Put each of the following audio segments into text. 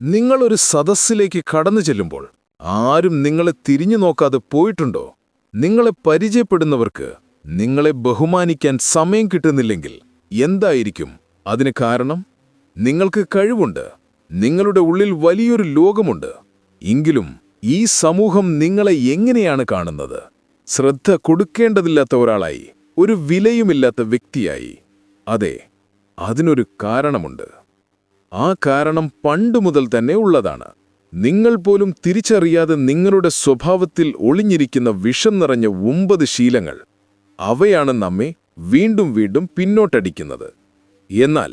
നിങ്ങളൊരു സദസ്സിലേക്ക് കടന്നു ചെല്ലുമ്പോൾ ആരും നിങ്ങളെ തിരിഞ്ഞു നോക്കാതെ പോയിട്ടുണ്ടോ? നിങ്ങളെ പരിചയപ്പെടുന്നവർക്ക് നിങ്ങളെ ബഹുമാനിക്കാൻ സമയം കിട്ടുന്നില്ലെങ്കിൽ എന്തായിരിക്കും അതിന് കാരണം? നിങ്ങൾക്ക് കഴിവുണ്ട് നിങ്ങളുടെ ഉള്ളിൽ വലിയൊരു ലോകമുണ്ട് എങ്കിലും ഈ സമൂഹം നിങ്ങളെ എങ്ങനെയാണ് കാണുന്നത്? ശ്രദ്ധ കൊടുക്കേണ്ടതില്ലാത്ത ഒരാളായി ഒരു വിലയുമില്ലാത്ത വ്യക്തിയായി. അതെ അതിനൊരു കാരണമുണ്ട്. ആ കാരണം പണ്ടു മുതൽ തന്നെ ഉള്ളതാണ്. നിങ്ങൾ പോലും തിരിച്ചറിയാതെ നിങ്ങളുടെ സ്വഭാവത്തിൽ ഒളിഞ്ഞിരിക്കുന്ന വിഷം നിറഞ്ഞ ഒമ്പത് ശീലങ്ങൾ. അവയാണ് നമ്മെ വീണ്ടും വീണ്ടും പിന്നോട്ടടിക്കുന്നത്. എന്നാൽ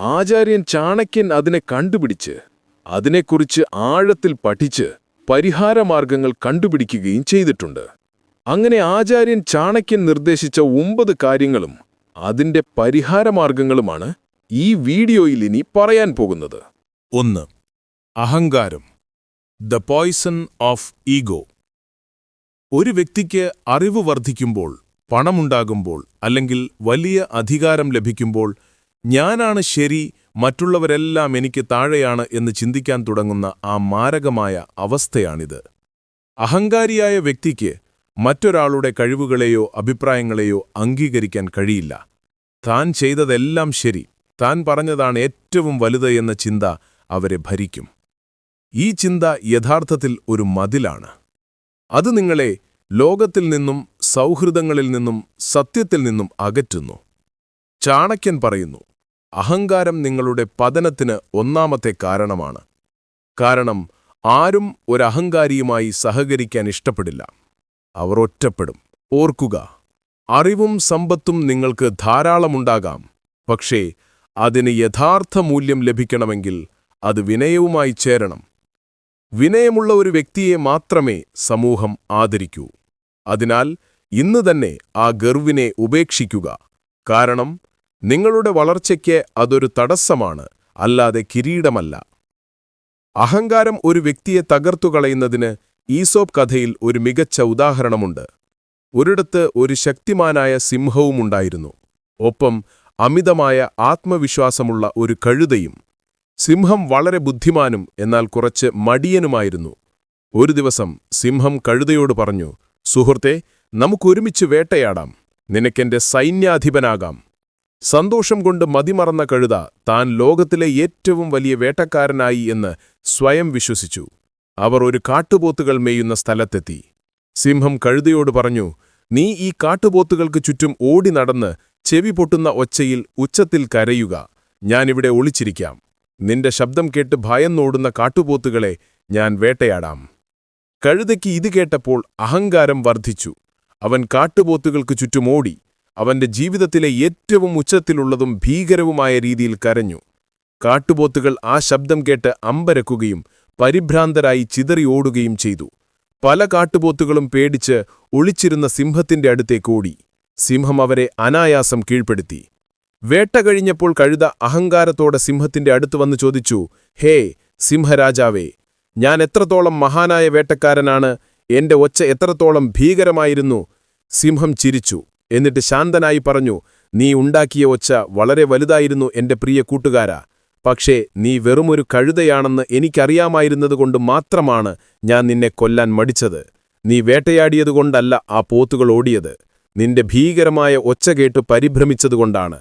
ആചാര്യൻ ചാണക്യൻ അതിനെ കണ്ടുപിടിച്ച് അതിനെക്കുറിച്ച് ആഴത്തിൽ പഠിച്ച് പരിഹാരമാർഗങ്ങൾ കണ്ടുപിടിക്കുകയും ചെയ്തിട്ടുണ്ട്. അങ്ങനെ ആചാര്യൻ ചാണക്യൻ നിർദ്ദേശിച്ച ഒമ്പത് കാര്യങ്ങളും അതിന്റെ പരിഹാരമാർഗങ്ങളുമാണ് ഈ വീഡിയോയിൽ ഇനി പറയാൻ പോകുന്നത്. ഒന്ന് അഹങ്കാരം. ദ പോയ്സൺ ഓഫ് ഈഗോ ഒരു വ്യക്തിക്ക് അറിവ് വർദ്ധിക്കുമ്പോൾ പണമുണ്ടാകുമ്പോൾ അല്ലെങ്കിൽ വലിയ അധികാരം ലഭിക്കുമ്പോൾ ഞാനാണ് ശരി മറ്റുള്ളവരെല്ലാം എനിക്ക് താഴെയാണ് എന്ന് ചിന്തിക്കാൻ തുടങ്ങുന്ന ആ മാരകമായ അവസ്ഥയാണിത്. അഹങ്കാരിയായ വ്യക്തിക്ക് മറ്റൊരാളുടെ കഴിവുകളെയോ അഭിപ്രായങ്ങളെയോ അംഗീകരിക്കാൻ കഴിയില്ല. താൻ ചെയ്തതെല്ലാം ശരി താൻ പറഞ്ഞതാണ് ഏറ്റവും വലുത് എന്ന ചിന്ത അവരെ ഭരിക്കും. ഈ ചിന്ത യഥാർത്ഥത്തിൽ ഒരു മതിലാണ്. അത് നിങ്ങളെ ലോകത്തിൽ നിന്നും സൗഹൃദങ്ങളിൽ നിന്നും സത്യത്തിൽ നിന്നും അകറ്റുന്നു. ചാണക്യൻ പറയുന്നു അഹങ്കാരം നിങ്ങളുടെ പതനത്തിന് ഒന്നാമത്തെ കാരണമാണ്. കാരണം ആരും ഒരഹങ്കാരിയുമായി സഹകരിക്കാൻ ഇഷ്ടപ്പെടില്ല. അവർ ഒറ്റപ്പെടും. ഓർക്കുക അറിവും സമ്പത്തും നിങ്ങൾക്ക് ധാരാളമുണ്ടാകാം. പക്ഷേ അതിന് യഥാർത്ഥ മൂല്യം ലഭിക്കണമെങ്കിൽ അത് വിനയവുമായി ചേരണം. വിനയമുള്ള ഒരു വ്യക്തിയെ മാത്രമേ സമൂഹം ആദരിക്കൂ. അതിനാൽ ഇന്ന് തന്നെ ആ ഗർവിനെ ഉപേക്ഷിക്കുക. കാരണം നിങ്ങളുടെ വളർച്ചയ്ക്ക് അതൊരു തടസ്സമാണ് അല്ലാതെ കിരീടമല്ല. അഹങ്കാരം ഒരു വ്യക്തിയെ തകർത്തുകളയുന്നതിന് ഈസോപ് കഥയിൽ ഒരു മികച്ച ഉദാഹരണമുണ്ട്. ഒരിടത്ത് ഒരു ശക്തിമാനായ സിംഹവുമുണ്ടായിരുന്നു. ഒപ്പം അമിതമായ ആത്മവിശ്വാസമുള്ള ഒരു കഴുതയും സിംഹം വളരെ ബുദ്ധിമാനും എന്നാൽ കുറച്ച് മടിയനുമായിരുന്നു. ഒരു ദിവസം സിംഹം കഴുതയോട് പറഞ്ഞു സുഹൃത്തെ നമുക്കൊരുമിച്ച് വേട്ടയാടാം. നിനക്കെന്റെ സൈന്യാധിപനാകാം. സന്തോഷം കൊണ്ട് മതിമറന്ന കഴുത താൻ ലോകത്തിലെ ഏറ്റവും വലിയ വേട്ടക്കാരനായി എന്ന് സ്വയം വിശ്വസിച്ചു. അവർ ഒരു കാട്ടുപോത്തുകൾ മേയുന്ന സ്ഥലത്തെത്തി. സിംഹം കഴുതയോട് പറഞ്ഞു നീ ഈ കാട്ടുപോത്തുകൾക്ക് ചുറ്റും ഓടി നടന്ന് ചെവി പൊട്ടുന്ന ഒച്ചയിൽ ഉച്ചത്തിൽ കരയുക. ഞാനിവിടെ ഒളിച്ചിരിക്കാം. നിന്റെ ശബ്ദം കേട്ട് ഭയന്നോടുന്ന കാട്ടുപോത്തുകളെ ഞാൻ വേട്ടയാടാം. കഴുതയ്ക്ക് ഇത് കേട്ടപ്പോൾ അഹങ്കാരം വർദ്ധിച്ചു. അവൻ കാട്ടുപോത്തുകൾക്ക് ചുറ്റുമോടി അവന്റെ ജീവിതത്തിലെ ഏറ്റവും ഉച്ചത്തിലുള്ളതും ഭീകരവുമായ രീതിയിൽ കരഞ്ഞു. കാട്ടുപോത്തുകൾ ആ ശബ്ദം കേട്ട് അമ്പരക്കുകയും പരിഭ്രാന്തരായി ചിതറി ഓടുകയും ചെയ്തു. പല കാട്ടുപോത്തുകളും പേടിച്ച് ഒളിച്ചിരുന്ന സിംഹത്തിന്റെ അടുത്തേക്കോടി സിംഹം അവരെ അനായാസം കീഴ്പ്പെടുത്തി. വേട്ട കഴിഞ്ഞപ്പോൾ കഴുത അഹങ്കാരത്തോടെ സിംഹത്തിന്റെ അടുത്ത് വന്ന് ചോദിച്ചു ഹേ സിംഹരാജാവേ ഞാൻ എത്രത്തോളം മഹാനായ വേട്ടക്കാരനാണ് എന്റെ ഒച്ച എത്രത്തോളം ഭീകരമായിരുന്നു? സിംഹം ചിരിച്ചു എന്നിട്ട് ശാന്തനായി പറഞ്ഞു നീ ഉണ്ടാക്കിയ ഒച്ച വളരെ വലുതായിരുന്നു എന്റെ പ്രിയ കൂട്ടുകാരാ. പക്ഷേ നീ വെറുമൊരു കഴുതയാണെന്ന് എനിക്കറിയാമായിരുന്നതുകൊണ്ട് മാത്രമാണ് ഞാൻ നിന്നെ കൊല്ലാൻ മടിച്ചത്. നീ വേട്ടയാടിയതുകൊണ്ടല്ല ആ പോത്തുകൾ ഓടിയത്. നിന്റെ ഭീകരമായ ഒച്ച കേട്ട് പരിഭ്രമിച്ചതുകൊണ്ടാണ്.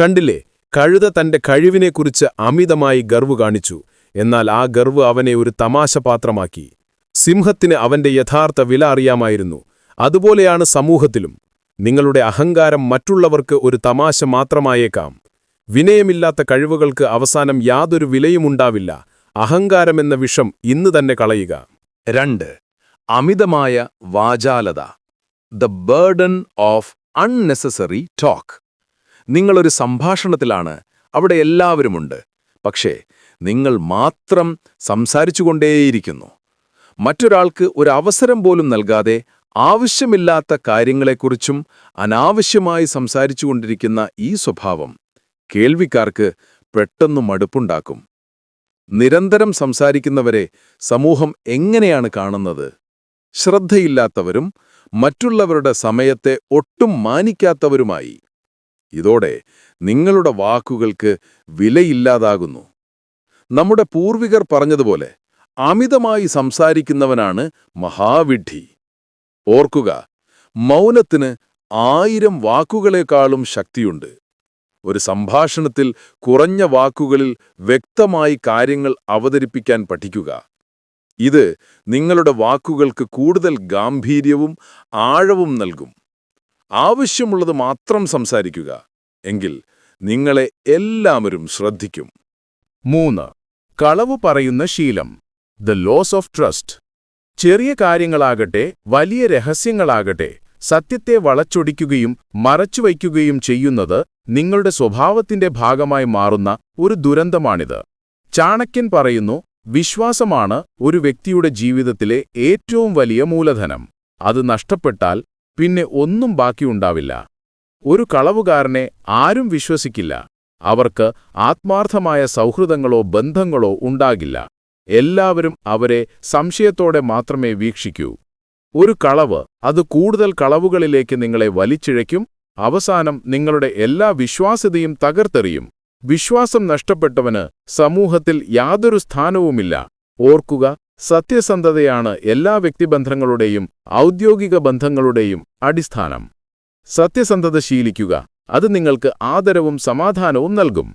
കണ്ടില്ലേ കഴുത തന്റെ കഴിവിനെക്കുറിച്ച് അമിതമായി ഗർവ് കാണിച്ചു. എന്നാൽ ആ ഗർവ് അവനെ ഒരു തമാശപാത്രമാക്കി. സിംഹത്തിന് അവന്റെ യഥാർത്ഥ വില അറിയാമായിരുന്നു. അതുപോലെയാണ് സമൂഹത്തിലും. നിങ്ങളുടെ അഹങ്കാരം മറ്റുള്ളവർക്ക് ഒരു തമാശ മാത്രമായേക്കാം. വിനയമില്ലാത്ത കഴിവുകൾക്ക് അവസാനം യാതൊരു വിലയുമുണ്ടാവില്ല അഹങ്കാരമെന്ന വിഷം ഇന്ന് തന്നെ കളയുക. രണ്ട്. അമിതമായ വാചാലത. The burden of unnecessary talk. നിങ്ങളൊരു സംഭാഷണത്തിലാണ് അവിടെ എല്ലാവരുമുണ്ട്. പക്ഷേ നിങ്ങൾ മാത്രം സംസാരിച്ചുകൊണ്ടേയിരിക്കുന്നു. മറ്റൊരാൾക്ക് ഒരു അവസരം പോലും നൽകാതെ ആവശ്യമില്ലാത്ത കാര്യങ്ങളെക്കുറിച്ചും അനാവശ്യമായി സംസാരിച്ചുകൊണ്ടിരിക്കുന്ന ഈ സ്വഭാവം കേൾവിക്കാർക്ക് പെട്ടെന്ന് മടുപ്പുണ്ടാക്കും. നിരന്തരം സംസാരിക്കുന്നവരെ സമൂഹം എങ്ങനെയാണ് കാണുന്നത്? ശ്രദ്ധയില്ലാത്തവരും മറ്റുള്ളവരുടെ സമയത്തെ ഒട്ടും മാനിക്കാത്തവരുമായി. ഇതോടെ നിങ്ങളുടെ വാക്കുകൾക്ക് വിലയില്ലാതാകുന്നു. നമ്മുടെ പൂർവികർ പറഞ്ഞതുപോലെ അമിതമായി സംസാരിക്കുന്നവനാണ് മഹാവിഡ്ഢി. ഓർക്കുക മൗനത്തിന് ആയിരം വാക്കുകളെക്കാളും ശക്തിയുണ്ട്. ഒരു സംഭാഷണത്തിൽ കുറഞ്ഞ വാക്കുകളിൽ വ്യക്തമായി കാര്യങ്ങൾ അവതരിപ്പിക്കാൻ പഠിക്കുക. ഇത് നിങ്ങളുടെ വാക്കുകൾക്ക് കൂടുതൽ ഗാംഭീര്യവും ആഴവും നൽകും. ആവശ്യമുള്ളത് മാത്രം സംസാരിക്കുക എങ്കിൽ നിങ്ങളെ എല്ലാവരും ശ്രദ്ധിക്കും. മൂന്ന് കളവ് പറയുന്ന ശീലം. ദ ലോസ് ഓഫ് ട്രസ്റ്റ് ചെറിയ കാര്യങ്ങളാകട്ടെ വലിയ രഹസ്യങ്ങളാകട്ടെ സത്യത്തെ വളച്ചൊടിക്കുകയും മറച്ചുവയ്ക്കുകയും ചെയ്യുന്നത് നിങ്ങളുടെ സ്വഭാവത്തിന്റെ ഭാഗമായി മാറുന്ന ഒരു ദുരന്തമാണിത്. ചാണക്യൻ പറയുന്നു വിശ്വാസമാണ് ഒരു വ്യക്തിയുടെ ജീവിതത്തിലെ ഏറ്റവും വലിയ മൂലധനം. അത് നഷ്ടപ്പെട്ടാൽ പിന്നെ ഒന്നും ബാക്കിയുണ്ടാവില്ല ഒരു കളവുകാരനെ ആരും വിശ്വസിക്കില്ല. അവർക്ക് ആത്മാർത്ഥമായ സൗഹൃദങ്ങളോ ബന്ധങ്ങളോ ഉണ്ടാകില്ല. എല്ലാവരും അവരെ സംശയത്തോടെ മാത്രമേ വീക്ഷിക്കൂ. ഒരു കളവ് അത് കൂടുതൽ കളവുകളിലേക്ക് നിങ്ങളെ വലിച്ചിഴയ്ക്കും. അവസാനം നിങ്ങളുടെ എല്ലാ വിശ്വാസ്യതയും തകർത്തെറിയും. വിശ്വാസം നഷ്ടപ്പെട്ടവന് സമൂഹത്തിൽ യാതൊരു സ്ഥാനവുമില്ല. ഓർക്കുക സത്യസന്ധതയാണ് എല്ലാ വ്യക്തിബന്ധങ്ങളുടെയും ഔദ്യോഗിക ബന്ധങ്ങളുടെയും അടിസ്ഥാനം. സത്യസന്ധത ശീലിക്കുക അത് നിങ്ങൾക്ക് ആദരവും സമാധാനവും നൽകും.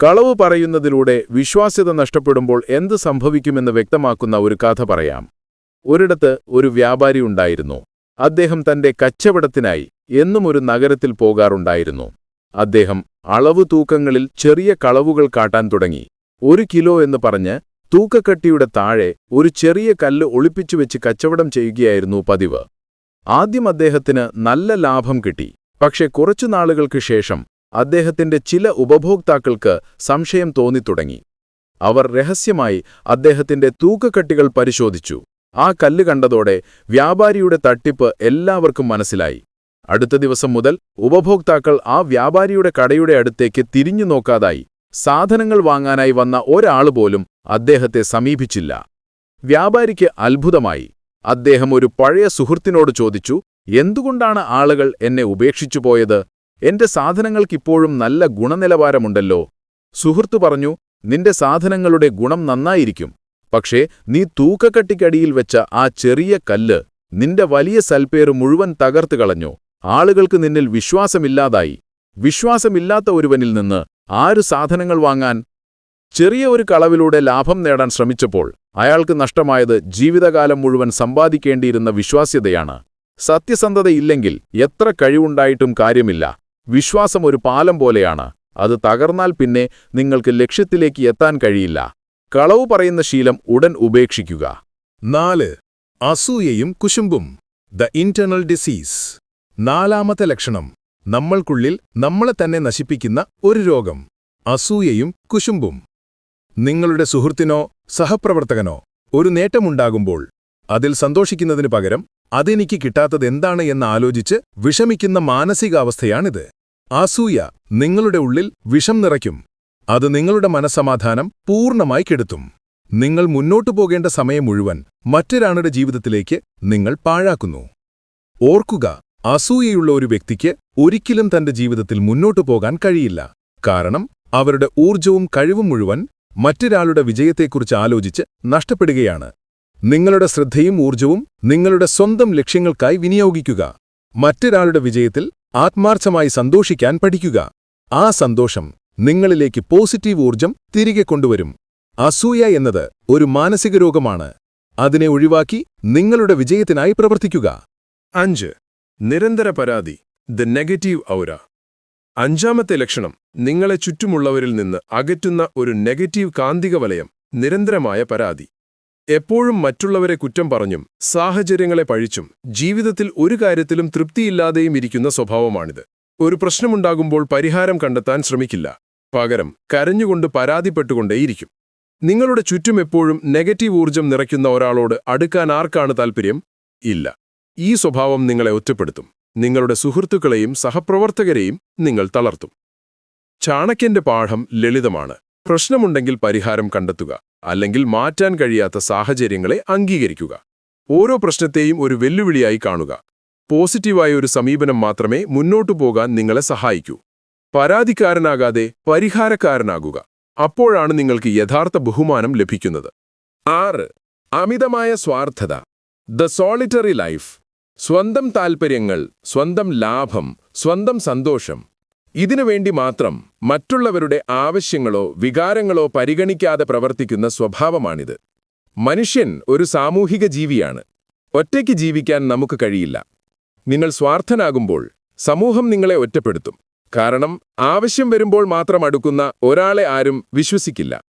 കളവ് പറയുന്നതിലൂടെ വിശ്വാസ്യത നഷ്ടപ്പെടുമ്പോൾ എന്ത് സംഭവിക്കുമെന്ന് വ്യക്തമാക്കുന്ന ഒരു കഥ പറയാം. ഒരിടത്ത് ഒരു വ്യാപാരി ഉണ്ടായിരുന്നു. അദ്ദേഹം തന്റെ കച്ചവടത്തിനായി എന്നും ഒരു നഗരത്തിൽ പോകാറുണ്ടായിരുന്നു. അദ്ദേഹം അളവു തൂക്കങ്ങളിൽ ചെറിയ കളവുകൾ കാട്ടാൻ തുടങ്ങി. ഒരു കിലോ എന്ന് പറഞ്ഞ് തൂക്കക്കട്ടിയുടെ താഴെ ഒരു ചെറിയ കല്ല് ഒളിപ്പിച്ചുവെച്ച് കച്ചവടം ചെയ്യുകയായിരുന്നു പതിവ്. ആദ്യം അദ്ദേഹത്തിന് നല്ല ലാഭം കിട്ടി. പക്ഷെ കുറച്ചു നാളുകൾക്ക് ശേഷം അദ്ദേഹത്തിന്റെ ചില ഉപഭോക്താക്കൾക്ക് സംശയം തോന്നിത്തുടങ്ങി അവർ രഹസ്യമായി അദ്ദേഹത്തിന്റെ തൂക്കക്കട്ടികൾ പരിശോധിച്ചു. ആ കല്ല് കണ്ടതോടെ വ്യാപാരിയുടെ തട്ടിപ്പ് എല്ലാവർക്കും മനസ്സിലായി. അടുത്ത ദിവസം മുതൽ ഉപഭോക്താക്കൾ ആ വ്യാപാരിയുടെ കടയുടെ അടുത്തേക്ക് തിരിഞ്ഞു നോക്കാതായി. സാധനങ്ങൾ വാങ്ങാനായി വന്ന ഒരാൾ പോലും അദ്ദേഹത്തെ സമീപിച്ചില്ല. വ്യാപാരിക്ക് അത്ഭുതമായി. അദ്ദേഹം ഒരു പഴയ സുഹൃത്തിനോട് ചോദിച്ചു എന്തുകൊണ്ടാണ് ആളുകൾ എന്നെ ഉപേക്ഷിച്ചു പോയത്? എന്റെ സാധനങ്ങൾക്കിപ്പോഴും നല്ല ഗുണനിലവാരമുണ്ടല്ലോ. സുഹൃത്തു പറഞ്ഞു നിന്റെ സാധനങ്ങളുടെ ഗുണം നന്നായിരിക്കും. പക്ഷേ നീ തൂക്കക്കട്ടിക്കടിയിൽ വെച്ച ആ ചെറിയ കല്ല് നിന്റെ വലിയ സൽപ്പേറ് മുഴുവൻ തകർത്തു കളഞ്ഞു. ആളുകൾക്ക് നിന്നിൽ വിശ്വാസമില്ലാതായി. വിശ്വാസമില്ലാത്ത ഒരുവനിൽ നിന്ന് ആരു സാധനങ്ങൾ വാങ്ങാൻ ചെറിയ ഒരു കളവിലൂടെ ലാഭം നേടാൻ ശ്രമിച്ചപ്പോൾ അയാൾക്ക് നഷ്ടമായത് ജീവിതകാലം മുഴുവൻ സമ്പാദിക്കേണ്ടിയിരുന്ന വിശ്വാസ്യതയാണ്. സത്യസന്ധതയില്ലെങ്കിൽ എത്ര കഴിവുണ്ടായിട്ടും കാര്യമില്ല. വിശ്വാസം ഒരു പാലം പോലെയാണ്. അത് തകർന്നാൽ പിന്നെ നിങ്ങൾക്ക് ലക്ഷ്യത്തിലേക്ക് എത്താൻ കഴിയില്ല. കളവ് പറയുന്ന ശീലം ഉടൻ ഉപേക്ഷിക്കുക. നാല്. അസൂയയും കുശുമ്പും. The internal disease. നാലാമത്തെ ലക്ഷണം. നമ്മൾക്കുള്ളിൽ നമ്മളെ തന്നെ നശിപ്പിക്കുന്ന ഒരു രോഗം. അസൂയയും കുശുമ്പും. നിങ്ങളുടെ സുഹൃത്തിനോ സഹപ്രവർത്തകനോ ഒരു നേട്ടമുണ്ടാകുമ്പോൾ അതിൽ സന്തോഷിക്കുന്നതിനു പകരം അതെനിക്ക് കിട്ടാത്തതെന്താണ് എന്ന് ആലോചിച്ച് വിഷമിക്കുന്ന മാനസികാവസ്ഥയാണിത്. അസൂയ നിങ്ങളുടെ ഉള്ളിൽ വിഷം നിറയ്ക്കും. അത് നിങ്ങളുടെ മനസ്സമാധാനം പൂർണമായി കെടുത്തും. നിങ്ങൾ മുന്നോട്ടു പോകേണ്ട സമയം മുഴുവൻ മറ്റൊരാളുടെ ജീവിതത്തിലേക്ക് നിങ്ങൾ പാഴാക്കുന്നു. ഓർക്കുക അസൂയയുള്ള ഒരു വ്യക്തിക്ക് ഒരിക്കലും തന്റെ ജീവിതത്തിൽ മുന്നോട്ടു പോകാൻ കഴിയില്ല. കാരണം അവരുടെ ഊർജവും കഴിവും മുഴുവൻ മറ്റൊരാളുടെ വിജയത്തെക്കുറിച്ച് ആലോചിച്ച് നഷ്ടപ്പെടുകയാണ്. നിങ്ങളുടെ ശ്രദ്ധയും ഊർജവും നിങ്ങളുടെ സ്വന്തം ലക്ഷ്യങ്ങൾക്കായി വിനിയോഗിക്കുക. മറ്റൊരാളുടെ വിജയത്തിൽ ആത്മാർത്ഥമായി സന്തോഷിക്കാൻ പഠിക്കുക. ആ സന്തോഷം നിങ്ങളിലേക്ക് പോസിറ്റീവ് ഊർജം തിരികെ കൊണ്ടുവരും. അസൂയ എന്നത് ഒരു മാനസിക രോഗമാണ്. അതിനെ ഒഴിവാക്കി നിങ്ങളുടെ വിജയത്തിനായി പ്രവർത്തിക്കുക. അഞ്ച് നിരന്തര പരാതി ദ നെഗറ്റീവ് ഔര. അഞ്ചാമത്തെ ലക്ഷണം നിങ്ങളെ ചുറ്റുമുള്ളവരിൽ നിന്ന് അകറ്റുന്ന ഒരു നെഗറ്റീവ് കാന്തിക വലയം നിരന്തരമായ പരാതി. എപ്പോഴും മറ്റുള്ളവരെ കുറ്റം പറഞ്ഞും സാഹചര്യങ്ങളെ പഴിച്ചും ജീവിതത്തിൽ ഒരു കാര്യത്തിലും തൃപ്തിയില്ലാതെയും ഇരിക്കുന്ന സ്വഭാവമാണിത്. ഒരു പ്രശ്നമുണ്ടാകുമ്പോൾ പരിഹാരം കണ്ടെത്താൻ ശ്രമിക്കില്ല. പകരം കരഞ്ഞുകൊണ്ട് പരാതിപ്പെട്ടുകൊണ്ടേയിരിക്കും. നിങ്ങളുടെ ചുറ്റും എപ്പോഴും നെഗറ്റീവ് ഊർജം നിറയ്ക്കുന്ന ഒരാളോട് അടുക്കാൻ ആർക്കാണ് താൽപ്പര്യം ഇല്ല. ഈ സ്വഭാവം നിങ്ങളെ ഒറ്റപ്പെടുത്തും. നിങ്ങളുടെ സുഹൃത്തുക്കളെയും സഹപ്രവർത്തകരെയും നിങ്ങൾ തളർത്തും. ചാണക്യന്റെ പാഠം ലളിതമാണ്. പ്രശ്നമുണ്ടെങ്കിൽ പരിഹാരം കണ്ടെത്തുക അല്ലെങ്കിൽ മാറ്റാൻ കഴിയാത്ത സാഹചര്യങ്ങളെ അംഗീകരിക്കുക. ഓരോ പ്രശ്നത്തെയും ഒരു വെല്ലുവിളിയായി കാണുക. പോസിറ്റീവായ ഒരു സമീപനം മാത്രമേ മുന്നോട്ടു പോകാൻ നിങ്ങളെ സഹായിക്കൂ. പരാതിക്കാരനാകാതെ പരിഹാരക്കാരനാകുക. അപ്പോഴാണ് നിങ്ങൾക്ക് യഥാർത്ഥ ബഹുമാനം ലഭിക്കുന്നത്. ആറ്. അമിതമായ സ്വാർത്ഥത. The solitary life. സ്വന്തം താൽപ്പര്യങ്ങൾ സ്വന്തം ലാഭം സ്വന്തം സന്തോഷം. ഇതിനു വേണ്ടി മാത്രം മറ്റുള്ളവരുടെ ആവശ്യങ്ങളോ വികാരങ്ങളോ പരിഗണിക്കാതെ പ്രവർത്തിക്കുന്ന സ്വഭാവമാണിത്. മനുഷ്യൻ ഒരു സാമൂഹിക ജീവിയാണ്. ഒറ്റയ്ക്ക് ജീവിക്കാൻ നമുക്ക് കഴിയില്ല. നിങ്ങൾ സ്വാർത്ഥനാകുമ്പോൾ സമൂഹം നിങ്ങളെ ഒറ്റപ്പെടുത്തും. കാരണം ആവശ്യം വരുമ്പോൾ മാത്രം അടുക്കുന്ന ഒരാളെ ആരും വിശ്വസിക്കില്ല.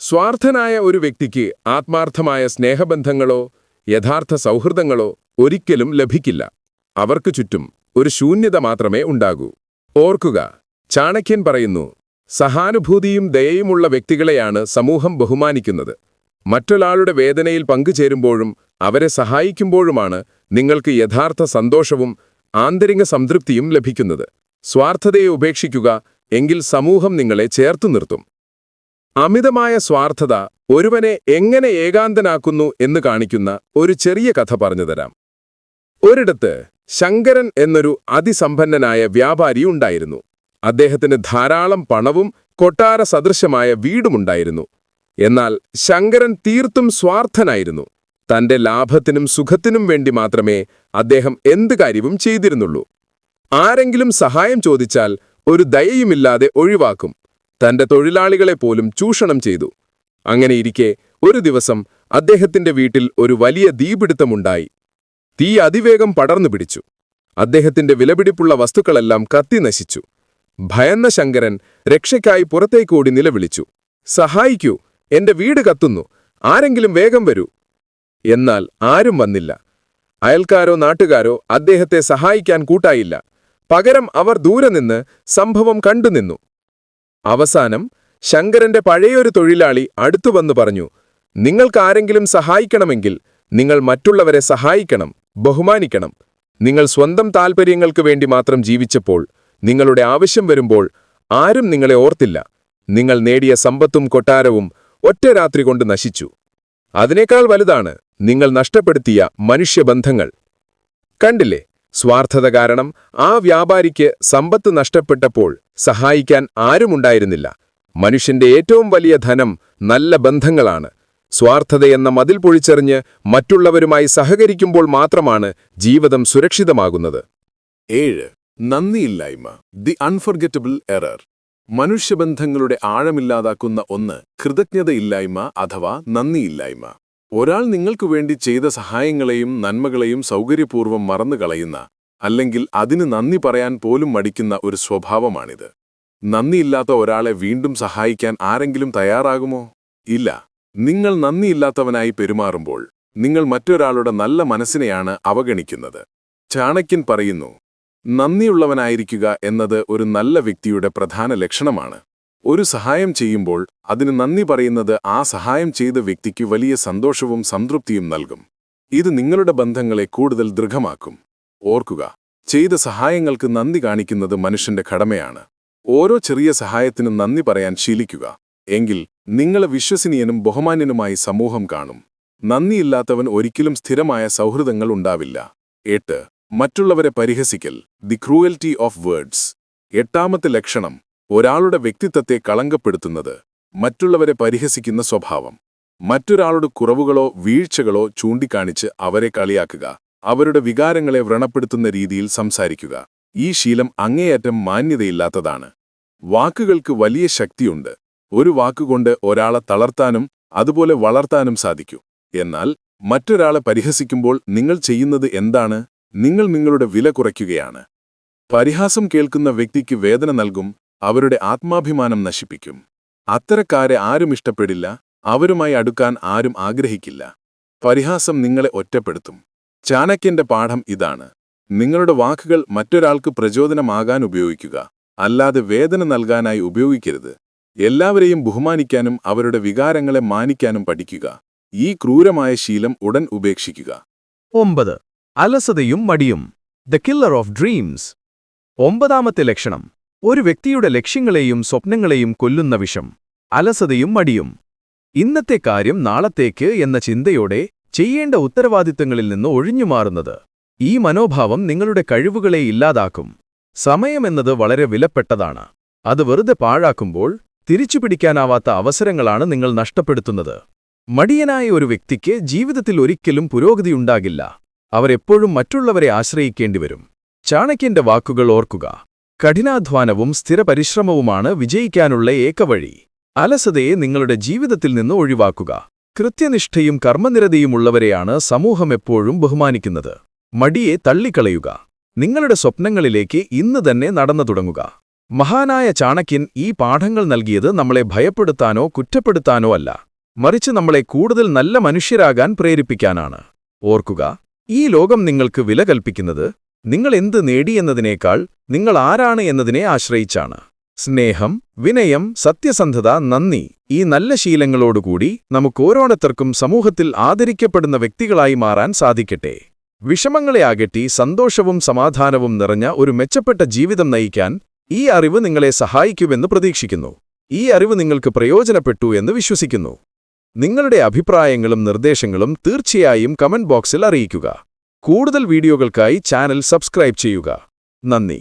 സ്വാർത്ഥനായ ഒരു വ്യക്തിക്ക് ആത്മാർത്ഥമായ സ്നേഹബന്ധങ്ങളോ യഥാർത്ഥ സൗഹൃദങ്ങളോ ഒരിക്കലും ലഭിക്കില്ല. അവർക്ക് ചുറ്റും ഒരു ശൂന്യത മാത്രമേ ഉണ്ടാകൂ. ഓർക്കുക ചാണക്യൻ പറയുന്നു സഹാനുഭൂതിയും ദയയുമുള്ള വ്യക്തികളെയാണ് സമൂഹം ബഹുമാനിക്കുന്നത്. മറ്റൊരാളുടെ വേദനയിൽ പങ്കുചേരുമ്പോഴും അവരെ സഹായിക്കുമ്പോഴുമാണ് നിങ്ങൾക്ക് യഥാർത്ഥ സന്തോഷവും ആന്തരിക സംതൃപ്തിയും ലഭിക്കുന്നത്. സ്വാർത്ഥതയെ ഉപേക്ഷിക്കുക എങ്കിൽ സമൂഹം നിങ്ങളെ ചേർത്തു നിർത്തും. അമിതമായ സ്വാർത്ഥത ഒരുവനെ എങ്ങനെ ഏകാന്തനാക്കുന്നു എന്ന് കാണിക്കുന്ന ഒരു ചെറിയ കഥ പറഞ്ഞുതരാം ഒരിടത്ത് ശങ്കരൻ എന്നൊരു അതിസമ്പന്നനായ വ്യാപാരി ഉണ്ടായിരുന്നു. അദ്ദേഹത്തിന് ധാരാളം പണവും കൊട്ടാര സദൃശമായ വീടുമുണ്ടായിരുന്നു. എന്നാൽ ശങ്കരൻ തീർത്തും സ്വാർത്ഥനായിരുന്നു. തന്റെ ലാഭത്തിനും സുഖത്തിനും വേണ്ടി മാത്രമേ അദ്ദേഹം എന്ത് കാര്യവും ചെയ്തിരുന്നുള്ളൂ. ആരെങ്കിലും സഹായം ചോദിച്ചാൽ ഒരു ദയയുമില്ലാതെ ഒഴിവാക്കും. തന്റെ തൊഴിലാളികളെ പോലും ചൂഷണം ചെയ്തു. അങ്ങനെയിരിക്കെ ഒരു ദിവസം അദ്ദേഹത്തിന്റെ വീട്ടിൽ ഒരു വലിയ തീപിടുത്തമുണ്ടായി. തീ അതിവേഗം പടർന്നു പിടിച്ചു. അദ്ദേഹത്തിന്റെ വിലപിടിപ്പുള്ള വസ്തുക്കളെല്ലാം കത്തി നശിച്ചു. ഭയന്ന ശങ്കരൻ രക്ഷയ്ക്കായി പുറത്തേക്കോടി നിലവിളിച്ചു. സഹായിക്കൂ എന്റെ വീട് കത്തുന്നു. ആരെങ്കിലും വേഗം വരൂ. എന്നാൽ ആരും വന്നില്ല. അയൽക്കാരോ നാട്ടുകാരോ അദ്ദേഹത്തെ സഹായിക്കാൻ കൂട്ടായില്ല. പകരം അവർ ദൂരെ നിന്ന് സംഭവം കണ്ടുനിന്നു. അവസാനം ശങ്കരന്റെ പഴയൊരു തൊഴിലാളി അടുത്തു വന്നു പറഞ്ഞു നിങ്ങൾക്കാരെങ്കിലും സഹായിക്കണമെങ്കിൽ നിങ്ങൾ മറ്റുള്ളവരെ സഹായിക്കണം ബഹുമാനിക്കണം. നിങ്ങൾ സ്വന്തം താൽപ്പര്യങ്ങൾക്ക് വേണ്ടി മാത്രം ജീവിച്ചപ്പോൾ നിങ്ങളുടെ ആവശ്യം വരുമ്പോൾ ആരും നിങ്ങളെ ഓർത്തില്ല. നിങ്ങൾ നേടിയ സമ്പത്തും കൊട്ടാരവും ഒറ്റ രാത്രി കൊണ്ട് നശിച്ചു. അതിനേക്കാൾ വലുതാണ് നിങ്ങൾ നഷ്ടപ്പെടുത്തിയ മനുഷ്യബന്ധങ്ങൾ കണ്ടില്ലേ? സ്വാർത്ഥത കാരണം ആ വ്യാപാരിക്ക് സമ്പത്ത് നഷ്ടപ്പെട്ടപ്പോൾ സഹായിക്കാൻ ആരുമുണ്ടായിരുന്നില്ല. മനുഷ്യന്റെ ഏറ്റവും വലിയ ധനം നല്ല ബന്ധങ്ങളാണ്. സ്വാർത്ഥതയെന്ന മതിൽ പൊഴിച്ചെറിഞ്ഞ് മറ്റുള്ളവരുമായി സഹകരിക്കുമ്പോൾ മാത്രമാണ് ജീവിതം സുരക്ഷിതമാകുന്നത്. ഏഴ് നന്ദിയില്ലായ്മ. The unforgettable error. മനുഷ്യബന്ധങ്ങളുടെ ആഴമില്ലാതാക്കുന്ന ഒന്ന് കൃതജ്ഞതയില്ലായ്മ അഥവാ നന്ദിയില്ലായ്മ. ഒരാൾ നിങ്ങൾക്കു വേണ്ടി ചെയ്ത സഹായങ്ങളെയും നന്മകളെയും സൗകര്യപൂർവം മറന്നുകളയുന്ന അല്ലെങ്കിൽ അതിന് നന്ദി പറയാൻ പോലും മടിക്കുന്ന ഒരു സ്വഭാവമാണിത്. നന്ദിയില്ലാത്ത ഒരാളെ വീണ്ടും സഹായിക്കാൻ ആരെങ്കിലും തയ്യാറാകുമോ? ഇല്ല. നിങ്ങൾ നന്ദിയില്ലാത്തവനായി പെരുമാറുമ്പോൾ നിങ്ങൾ മറ്റൊരാളുടെ നല്ല മനസ്സിനെയാണ് അവഗണിക്കുന്നത്. ചാണക്യൻ പറയുന്നു നന്ദിയുള്ളവനായിരിക്കുക എന്നത് ഒരു നല്ല വ്യക്തിയുടെ പ്രധാന ലക്ഷണമാണ്. ഒരു സഹായം ചെയ്യുമ്പോൾ അതിന് നന്ദി പറയുന്നത് ആ സഹായം ചെയ്ത വ്യക്തിക്ക് വലിയ സന്തോഷവും സംതൃപ്തിയും നൽകും. ഇത് നിങ്ങളുടെ ബന്ധങ്ങളെ കൂടുതൽ ദൃഢമാക്കും. ഓർക്കുക ചെയ്ത സഹായങ്ങൾക്ക് നന്ദി കാണിക്കുന്നത് മനുഷ്യന്റെ കടമയാണ്. ഓരോ ചെറിയ സഹായത്തിനും നന്ദി പറയാൻ ശീലിക്കുക. എങ്കിൽ നിങ്ങളെ വിശ്വസനീയനും ബഹുമാന്യനുമായി സമൂഹം കാണും. നന്ദിയില്ലാത്തവൻ ഒരിക്കലും സ്ഥിരമായ സൗഹൃദങ്ങൾ ഉണ്ടാവില്ല. എട്ട് മറ്റുള്ളവരെ പരിഹസിക്കൽ. The cruelty of words. എട്ടാമത്തെ ലക്ഷണം ഒരാളുടെ വ്യക്തിത്വത്തെ കളങ്കപ്പെടുത്തുന്നത് മറ്റുള്ളവരെ പരിഹസിക്കുന്ന സ്വഭാവം. മറ്റൊരാളുടെ കുറവുകളോ വീഴ്ചകളോ ചൂണ്ടിക്കാണിച്ച് അവരെ കളിയാക്കുക അവരുടെ വികാരങ്ങളെ വ്രണപ്പെടുത്തുന്ന രീതിയിൽ സംസാരിക്കുക. ഈ ശീലം അങ്ങേയറ്റം മാന്യതയില്ലാത്തതാണ്. വാക്കുകൾക്ക് വലിയ ശക്തിയുണ്ട്. ഒരു വാക്കുകൊണ്ട് ഒരാളെ തളർത്താനും അതുപോലെ വളർത്താനും സാധിക്കൂ. എന്നാൽ മറ്റൊരാളെ പരിഹസിക്കുമ്പോൾ നിങ്ങൾ ചെയ്യുന്നത് എന്താണ്? നിങ്ങൾ നിങ്ങളുടെ വില കുറയ്ക്കുകയാണ്. പരിഹാസം കേൾക്കുന്ന വ്യക്തിക്ക് വേദന നൽകും അവരുടെ ആത്മാഭിമാനം നശിപ്പിക്കും. അത്തരക്കാരെ ആരും ഇഷ്ടപ്പെടില്ല അവരുമായി അടുക്കാൻ ആരും ആഗ്രഹിക്കില്ല. പരിഹാസം നിങ്ങളെ ഒറ്റപ്പെടുത്തും. ചാണക്യന്റെ പാഠം ഇതാണ്. നിങ്ങളുടെ വാക്കുകൾ മറ്റൊരാൾക്ക് പ്രചോദനമാകാൻ ഉപയോഗിക്കുക. അല്ലാതെ വേദന നൽകാനായി ഉപയോഗിക്കരുത്. എല്ലാവരെയും ബഹുമാനിക്കാനും അവരുടെ വികാരങ്ങളെ മാനിക്കാനും പഠിക്കുക. ഈ ക്രൂരമായ ശീലം ഉടൻ ഉപേക്ഷിക്കുക. ഒമ്പത്. അലസതയും മടിയും. ദ കില്ലർ ഓഫ് ഡ്രീംസ് ഒമ്പതാമത്തെ ലക്ഷണം. ഒരു വ്യക്തിയുടെ ലക്ഷ്യങ്ങളെയും സ്വപ്നങ്ങളെയും കൊല്ലുന്ന വിഷം അലസതയും മടിയും. ഇന്നത്തെ കാര്യം നാളത്തേക്ക് എന്ന ചിന്തയോടെ ചെയ്യേണ്ട ഉത്തരവാദിത്തങ്ങളിൽ നിന്ന് ഒഴിഞ്ഞുമാറുന്നത് ഈ മനോഭാവം നിങ്ങളുടെ കഴിവുകളെ ഇല്ലാതാക്കും. സമയമെന്നത് വളരെ വിലപ്പെട്ടതാണ്. അത് വെറുതെ പാഴാക്കുമ്പോൾ തിരിച്ചുപിടിക്കാനാവാത്ത അവസരങ്ങളാണ് നിങ്ങൾ നഷ്ടപ്പെടുത്തുന്നത്. മടിയനായ ഒരു വ്യക്തിക്ക് ജീവിതത്തിൽ ഒരിക്കലും പുരോഗതിയുണ്ടാകില്ല അവരെപ്പോഴും മറ്റുള്ളവരെ ആശ്രയിക്കേണ്ടിവരും. ചാണക്യന്റെ വാക്കുകൾ ഓർക്കുക. കഠിനാധ്വാനവും സ്ഥിരപരിശ്രമവുമാണ് വിജയിക്കാനുള്ള ഏകവഴി. അലസതയെ നിങ്ങളുടെ ജീവിതത്തിൽ നിന്ന് ഒഴിവാക്കുക. കൃത്യനിഷ്ഠയും കർമ്മനിരതയുമുള്ളവരെയാണ് സമൂഹം എപ്പോഴും ബഹുമാനിക്കുന്നത്. മടിയെ തള്ളിക്കളയുക. നിങ്ങളുടെ സ്വപ്നങ്ങളിലേക്ക് ഇന്ന് തന്നെ നടന്നു തുടങ്ങുക. മഹാനായ ചാണക്യൻ ഈ പാഠങ്ങൾ നൽകിയത് നമ്മളെ ഭയപ്പെടുത്താനോ കുറ്റപ്പെടുത്താനോ അല്ല. മറിച്ച് നമ്മളെ കൂടുതൽ നല്ല മനുഷ്യരാകാൻ പ്രേരിപ്പിക്കാനാണ്. ഓർക്കുക ഈ ലോകം നിങ്ങൾക്ക് വില കൽപ്പിക്കുന്നത് നിങ്ങൾ എന്ത് നേടിയെന്നതിനേക്കാൾ നിങ്ങൾ ആരാണ് എന്നതിനെ ആശ്രയിച്ചാണ്. സ്നേഹം വിനയം സത്യസന്ധത നന്ദി ഈ നല്ല ശീലങ്ങളോടുകൂടി നമുക്കോരോരുത്തർക്കും സമൂഹത്തിൽ ആദരിക്കപ്പെടുന്ന വ്യക്തികളായി മാറാൻ സാധിക്കട്ടെ. വിഷമങ്ങളെ അകറ്റി സന്തോഷവും സമാധാനവും നിറഞ്ഞ ഒരു മെച്ചപ്പെട്ട ജീവിതം നയിക്കാൻ ഈ അറിവ് നിങ്ങളെ സഹായിക്കുമെന്ന് പ്രതീക്ഷിക്കുന്നു. ഈ അറിവ് നിങ്ങൾക്ക് പ്രയോജനപ്പെട്ടു എന്ന് വിശ്വസിക്കുന്നു. നിങ്ങളുടെ അഭിപ്രായങ്ങളും നിർദ്ദേശങ്ങളും തീർച്ചയായും കമന്റ് ബോക്സിൽ അറിയിക്കുക. കൂടുതൽ വീഡിയോകൾക്കായി ചാനൽ സബ്സ്ക്രൈബ് ചെയ്യുക നന്ദി